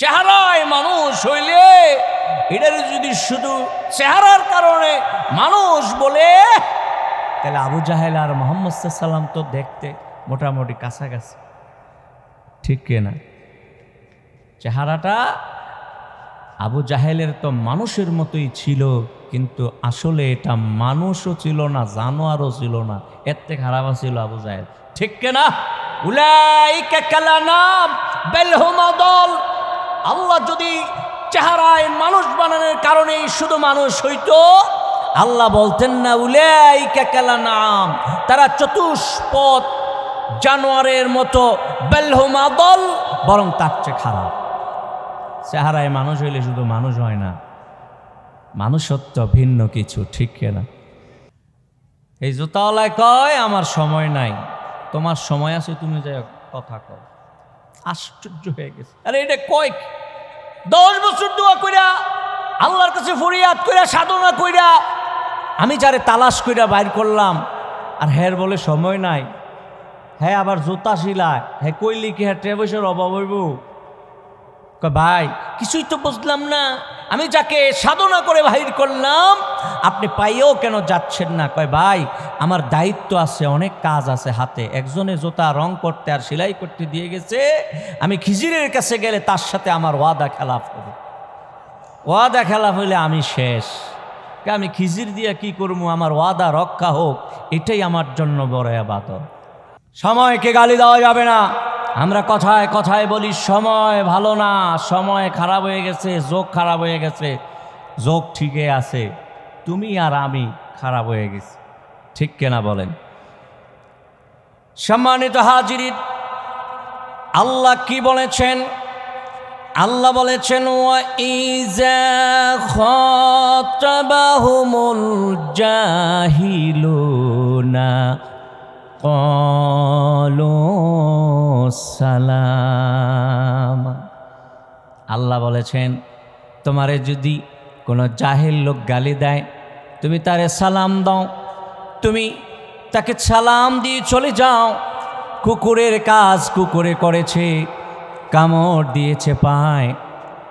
চেহারায় মানুষ হইলে এটার যদি শুধু চেহারার কারণে মানুষ বলে, তাহলে আবু জাহেল আর মোহাম্মদ সাল্লাম তো দেখতে মোটামুটি কাছাকাছি। ঠিক না? চেহারাটা আবু জাহেলের তো মানুষের মতোই ছিল, কিন্তু আসলে এটা মানুষও ছিল না, জানোয়ারও ছিল না। এর থেকে খারাপ ছিল আবু জাহেল। ঠিক না? উলাইকা কালানাম বেলহুমা দল আল্লাহ যদি চেহারায় মানুষ বানানোর কারণেই শুধু মানুষ হইতো, আল্লাহ বলতেন না, উলাইকা নাম তারা চতুষ্পদ জানোয়ারের মতো বেলহুমা দল বরং তার চেয়ে খারাপ। চেহারায় মানুষ হইলে শুধু মানুষ হয় না, মানুষত্ব ভিন্ন কিছু, ঠিক না? এই জুতাওয়ালায় কয়, আমার সময় নাই, তোমার সময় আছে, তুমি যে কথা কও। আশ্চর্য হয়ে গেছে। আরে এটা কয়েক দশ বছর দোয়া কইরা, আল্লাহর কাছে ফরিয়াদ কইরা, সাধনা কইরা, আমি যারে তালাশ কইরা বাইর করলাম, আর হ্যার বলে সময় নাই। হ্যাঁ আবার জোতা শিলায় হ্যাঁ কইলি কি হ্যাঁ ট্রেবসের অভাব হইব? ভাই, কিছুই তো বুঝলাম না। আমি যাকে সাধনা করে বাহির করলাম, আপনি পাইয়েও কেন যাচ্ছেন না? কয়, ভাই, আমার দায়িত্ব আছে, অনেক কাজ আছে হাতে। একজনে জোতা রং করতে আর সেলাই করতে দিয়ে গেছে, আমি খিজিরের কাছে গেলে তার সাথে আমার ওয়াদা খেলাফ হবে। ওয়াদা খেলাফ হইলে আমি শেষ। আমি খিজির দিয়ে কি করব? আমার ওয়াদা রক্ষা হোক, এটাই আমার জন্য বড় আবাদত। সময়কে গালি দেওয়া যাবে না? আমরা কথায় কথায় বলি, সময় ভালো না, সময় খারাপ হয়ে গেছে, যোগ খারাপ হয়ে গেছে। যোগ ঠিকই আছে, তুমি আর আমি খারাপ হয়ে গেছি। ঠিক কেনা বলেন? সম্মানিত হাজিরিন, আল্লাহ কি বলেছেন? আল্লাহ বলেছেন খতাবাহুমুল জাহিলুনা কলো সালাম। আল্লাহ বলেছেন, তোমারে যদি কোনো জাহেল লোক গালি দেয়, তুমি তারে সালাম দাও। তুমি তাকে সালাম দিয়ে চলে যাও। কুকুরের কাজ কুকুরে করেছে, কামড় দিয়েছে পায়।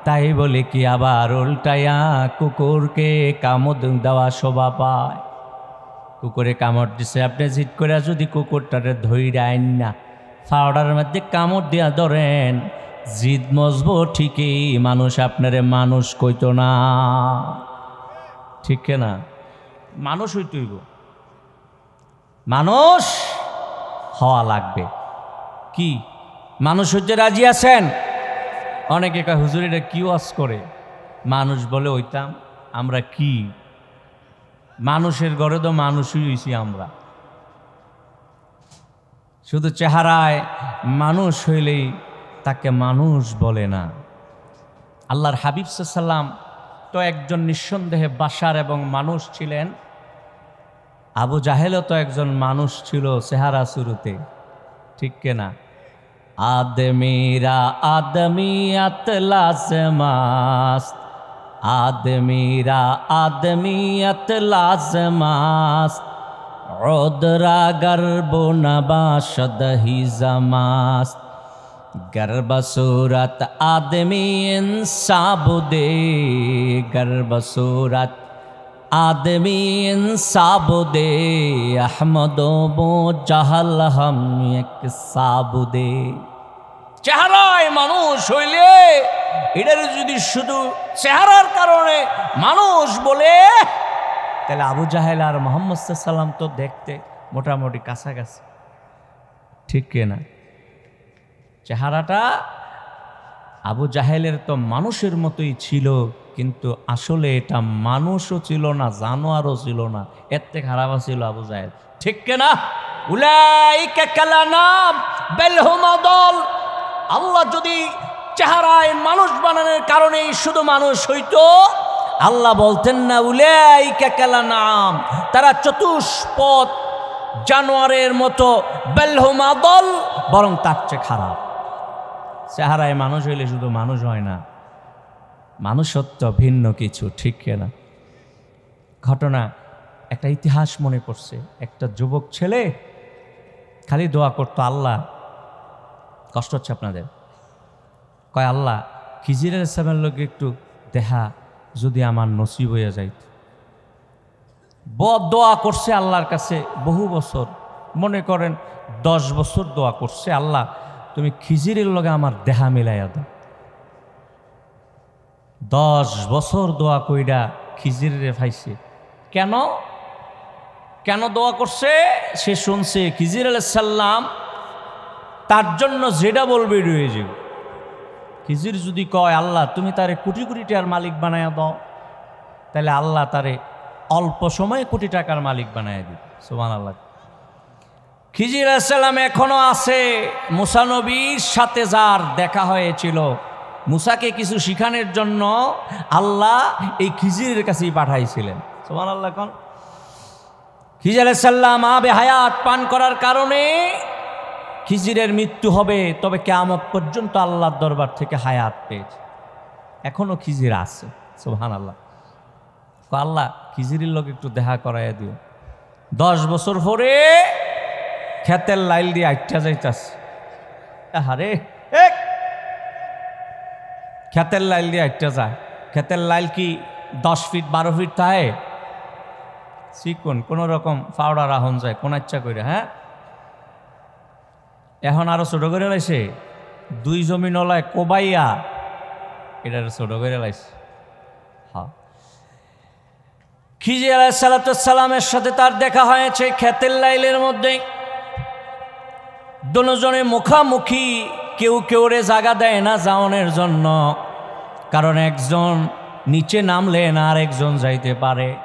তাই বলে কি আবার উল্টায়া কুকুরকে কামড় দেওয়া শোভা পায়? কুকুরে কামড় দিছে, আপনি জিত করে যদি কুকুরটারে ধইরা আইন না। ফাওড়ার মধ্যে কামড় দিয়া ধরেন। জিদ মজবো ঠিকই। মানুষ আপনারে মানুষ কইতো না। ঠিক না? মানুষ হইতইব মানুষ হওয়া লাগবে। কি? মানুষ হইতে রাজি আছেন? অনেকে কয়, হুজুর, এটা কি ওয়াজ করে? মানুষ বলে ওইতাম আমরা কি? মানুষের ঘরে তো মানুষই হইছি আমরা। শুধু চেহারায় মানুষ হইলেই তাকে মানুষ বলে না। আল্লাহর হাবিব সাল্লাম তো একজন নিঃসন্দেহে বাসার এবং মানুষ ছিলেন। আবু জাহেলও তো একজন মানুষ ছিল চেহারা শুরুতে, ঠিক কেনা আদমিরা আদমিয়াত লাজমাস্ত আদমিরা আদমিয়ত লাজমাস্ত গর্বো নবাসদ হিজমাস গর্বসূরত আদমি সাবুদে গর্বসূরত আদমি সাবুদে আহমদ বো জহল হম এক সাবুদে চেহারায় মানুষ হইলে এটার যদি শুধু চেহারার কারণে মানুষ বলে তাহলে আবু জাহেল আর মোহাম্মদ সাল্লাম তো দেখতে মোটামুটি কাছাকাছি। ঠিক না? চেহারাটা আবু জাহেলের তো মানুষের মতোই ছিল, কিন্তু আসলে এটা মানুষও ছিল না, জানোয়ারও ছিল না। এর থেকে খারাপ ছিল আবু জাহেল। ঠিক না? উলাইকা আল্লাহ যদি চেহারায় মানুষ বানানোর কারণেই শুধু মানুষ হইতো আল্লাহ বলতেন না, উলাইকা কালানাম। তারা চতুষ্পদ জানোয়ারের মতো বেলহুমা দল। বরং তার চেয়ে খারাপ। চেহারায় মানুষ হইলে শুধু মানুষ হয় না, মানুষত্ব ভিন্ন কিছু, ঠিক না? ঘটনা, একটা ইতিহাস মনে পড়ছে। একটা যুবক ছেলে খালি দোয়া করতো, আল্লাহ, কষ্ট হচ্ছে আপনাদের। কয়, আল্লাহ খিজির ইসলামের লোক একটু দেখা যদি আমার নসিব হয়ে যাইত। বদ দোয়া করছে আল্লাহর কাছে বহু বছর। মনে করেন দশ বছর দোয়া করছে, আল্লাহ, তুমি খিজিরের লগে আমার দেহা মিলাইয়া দাও। দশ বছর দোয়া কইরা খিজিরে ফাইছে। কেন? কেন দোয়া করছে? সে শুনছে, খিজির আলাইসাল্লাম তার জন্য যেটা বলবে রয়ে যাবে খিজির যদি কয়, আল্লাহ, তুমি তারে কোটি কোটি টাকার মালিক বানায় দাও, তাহলে আল্লাহ তারে অল্প সময়ে কোটি টাকার মালিক বানায় দিবে। সোমান আল্লাহ খিজির আলাইসাল্লাম এখনও আছে। মুসানবীর সাথে যার দেখা হয়েছিল, মুসাকে কিছু শিখানোর জন্য আল্লাহ এই খিজিরের কাছেই পাঠাইছিলেন। সোমান আল্লাহ কন। খিজির আলাইসাল্লাম আবে হায়াত পান করার কারণে খিজিরের মৃত্যু হবে, তবে কেয়ামত পর্যন্ত আল্লাহর দরবার থেকে হায়াত পেয়েছে। এখনও খিজির আছে সোহান আল্লাহ আল্লাহ খিজিরের লোক একটু দেখা করাইয়া দিও। দশ বছর পরে খেতের লাইল দিয়ে আইটা যাইতাছে। আরে এক খেতের লাইল দিয়ে আইটা যায়। খেতের লাইল কি দশ ফিট, বারো ফিট থাকে চিকন, কোনো রকম ফাওড়া রাহন যায়, কোন ইচ্ছা করে হ্যাঁ? এখন আরও ছোট করে লাইছে। দুই জমি নলায় কোবাইয়া। এটা ছোট করে লাইছে। খিজি আলাহ সালাতামের সাথে তার দেখা হয়েছে খেতের লাইলের মধ্যে। দুজনে মুখামুখি, কেউ কেউ রে জাগা দেয় না যাওনের জন্য। কারণ একজন নিচে নামলেন আর একজন যাইতে পারে।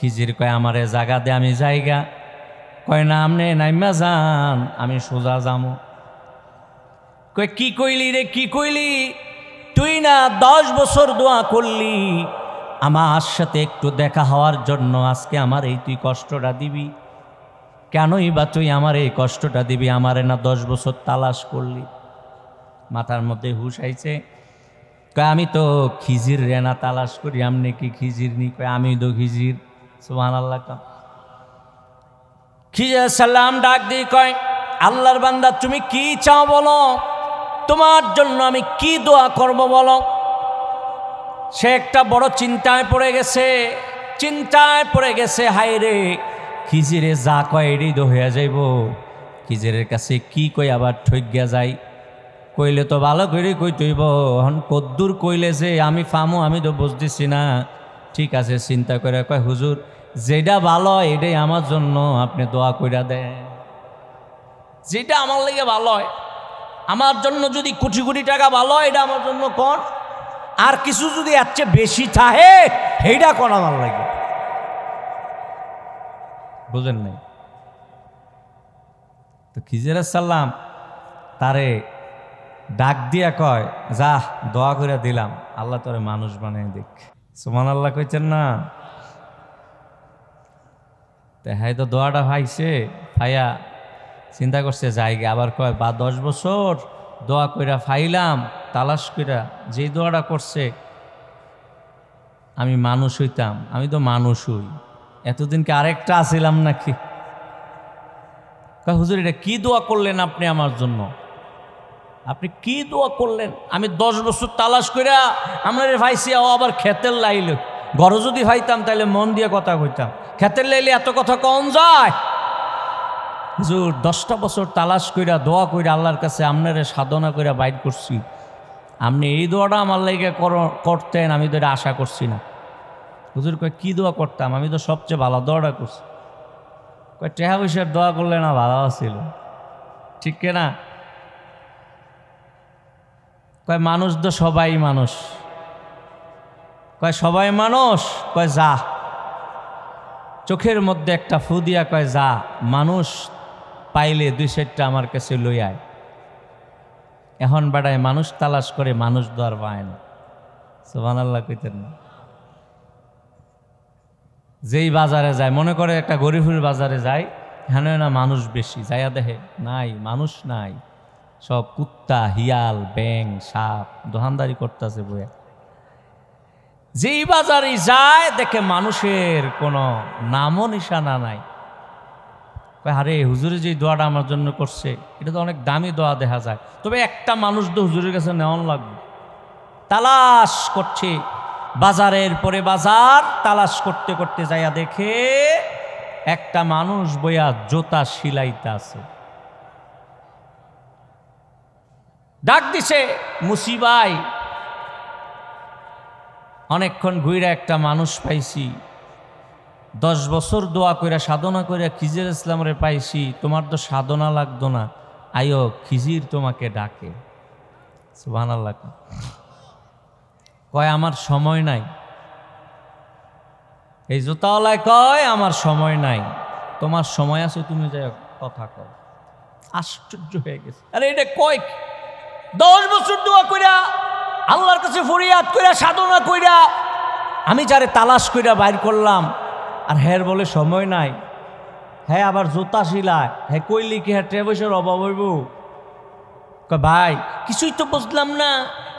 খিজির কয়, আমারে জাগা দে, আমি জায়গা। কয়, না, আমনে নাইমা যান, আমি সোজা যামো। কয়, কি কইলি রে, কি কইলি? তুই না দশ বছর দোয়া করলি। আমার সাথে একটু দেখা হওয়ার জন্য আজকে আমার এই তুই কষ্টটা দিবি। কেনই বা তুই আমার এই কষ্টটা দিবি? আমারে না দশ বছর তালাশ করলি। মাথার মধ্যে হুশ আইছে। কয়, আমি তো খিজির রেনা তালাশ করি, আমনে কি খিজির নি? কয় আমি তো খিজির। সুহান আল্লাহ কা খিজির সাল্লাম ডাক দিয়ে কয়, আল্লাহর বান্দা, তুমি কি চাও বলো? তোমার জন্য আমি কি দোয়া করব বলো? সে একটা বড় চিন্তায় পড়ে গেছে, চিন্তায় পড়ে গেছে হাই রে, খিজিরে যা কয় এটাই তো হইয়া যাইব। খিজিরের কাছে কি কই আবার ঠইগিয়া যাই কইলে তো ভালো করে কই তৈব হন কদ্দুর কইলে যে আমি ফামো, আমি তো বুঝতেছি না। ঠিক আছে, চিন্তা করে কয়, হুজুর যেটা ভালো হয়, এটাই আমার জন্য, আপনি দোয়া কইরা দেন। যেটা আমার লেগে ভালো হয়, আমার জন্য যদি কোটি কোটি টাকা ভালো হয়, এটা আমার জন্য কন? আর কিছু যদি এর চেয়ে বেশি থাকে, সেইটা কোন আমার লাগে? বুঝেন নাই? তো খিজির সাল্লাম তারে ডাক দিয়া কয়, যা, দোয়া করে দিলাম, আল্লাহ তোরে মানুষ বানিয়ে দেখ সুমান আল্লাহ কইছেন না? তো হ্যাঁ তো দোয়াটা ভাইছে, ভাইয়া চিন্তা করছে জায়গা আবার কয়, বা দশ বছর দোয়া কইরা ফাইলাম, তালাশ কইরা যেই দোয়াটা করছে, আমি মানুষ হইতাম, আমি তো মানুষ হই। এতদিনকে আরেকটা আসিলাম নাকি? হুজুর, এটা কি দোয়া করলেন আপনি আমার জন্য? আপনি কি দোয়া করলেন? আমি দশ বছর তালাশ কইরা আমরা ভাইছি ও আবার খেতের লাইল। ঘর যদি ভাইতাম তাহলে মন দিয়ে কথা কইতাম। খেতের লাইলে এত কথা কম যায়? হুজুর, দশটা বছর তালাশ কইরা, দোয়া কইরা আল্লাহর কাছে আপনারে সাধনা কইরা বাইর করছি। আপনি এই দোয়াটা আমার লাগে করতেন, আমি তো এটা আশা করছি না। হুজুর কয়, কী দোয়া করতাম? আমি তো সবচেয়ে ভালো দোয়াটা করছি। কয়, টেহা পয়সার দোয়া করলে না ভালো ছিল ঠিক না? কয়, মানুষ তো সবাই মানুষ। কয়, সবাই মানুষ? কয়, যা। চোখের মধ্যে একটা ফু দিয়া কয়, যা, মানুষ পাইলে দুই সেটটা আমার কাছে লইয়ায় এখন বেড়ায় মানুষ তালাশ করে মানুষ দর পায় না। সোহান আল্লাহ কইতেন না। যেই বাজারে যায়, মনে করে একটা গরিবুর বাজারে যায়, হেন না মানুষ বেশি, যাইয়া দেখে, নাই, মানুষ নাই, সব কুত্তা, হিয়াল ব্যাং সাপ দোকানদারি করতেছে বইয়া। যেই বাজারে যায়, দেখে মানুষের কোনো নামও নিশানা নাই। আরে, হুজুরে যে দোয়াটা আমার জন্য করছে, এটা তো অনেক দামি দোয়া দেখা যায়। তবে একটা মানুষ তো হুজুরের কাছে নেওয়ান লাগবে। তালাশ করছে। বাজারের পরে বাজার, তালাশ করতে করতে যাইয়া দেখে একটা মানুষ বইয়া জোতা সিলাইতে আছে। ডাক দিছে, মুসিবাই অনেকক্ষণ ঘুরে একটা মানুষ পাইছি। দশ বছর দোয়া কইরা, সাধনা কইরা খিজির ইসলামরে পাইছি, তোমার তো সাধনা লাগতো না। আয়ো খিজির তোমাকে ডাকে। কয়। আমার সময় নাই। এই জুতাওয়ালায় কয়, আমার সময় নাই। তোমার সময় আছে, তুমি যাই কথা কও। আশ্চর্য হয়ে গেছে। আরে এটা কয় দশ বছর দোয়া কইরা আল্লাহর কাছে ফরিয়াদ কইরা, সাধনা কইরা, আমি যারে তালাশ কইরা বাইর করলাম, আর হ্যার বলে সময় নাই। হ্যাঁ আবার জুতা শিলায় হ্যাঁ কইলি কি হ্যাঁ ট্রেবসের অভাব হইব? ভাই, কিছুই তো বুঝলাম না।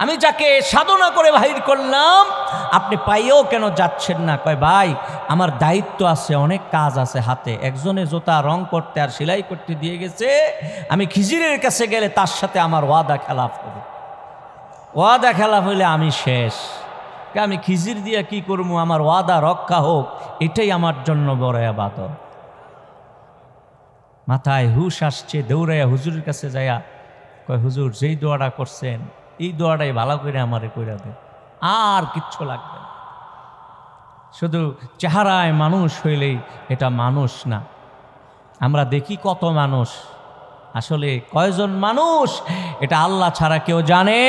আমি যাকে সাধনা করে বাহির করলাম, আপনি পাইয়েও কেন যাচ্ছেন না? কয়, ভাই, আমার দায়িত্ব আছে, অনেক কাজ আছে হাতে। একজনে জোতা রং করতে আর সেলাই করতে দিয়ে গেছে, আমি খিজিরের কাছে গেলে তার সাথে আমার ওয়াদা খেলাফ হবে। ওয়াদা খেলাফ হইলে আমি শেষ। আমি খিজির দিয়া কি করব আমার ওয়াদা রক্ষা হোক, এটাই আমার জন্য বড় আবাদত। মাথায় হুশ আসছে, দৌড়াইয়া হুজুরের কাছে যাইয়া কয়, হুজুর, যেই দোয়াটা করছেন, এই দোয়াটাই ভালো করে আমারে কইরা দেন। আর কিচ্ছু লাগবে শুধু চেহারায় মানুষ হইলেই এটা মানুষ না। আমরা দেখি কত মানুষ। আসলে কয়জন মানুষ? এটা আল্লাহ ছাড়া কেউ জানে?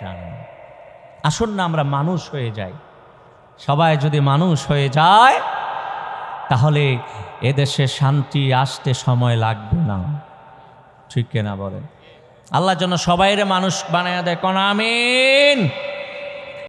জানে। আসুন না আমরা মানুষ হয়ে যাই। সবাই যদি মানুষ হয়ে যায়, তাহলে এদেশে শান্তি আসতে সময় লাগবে না। ঠিক কেনা বলেন? আল্লাহ যেন সবাইরে মানুষ বানায় দেয়। কোন আমিন?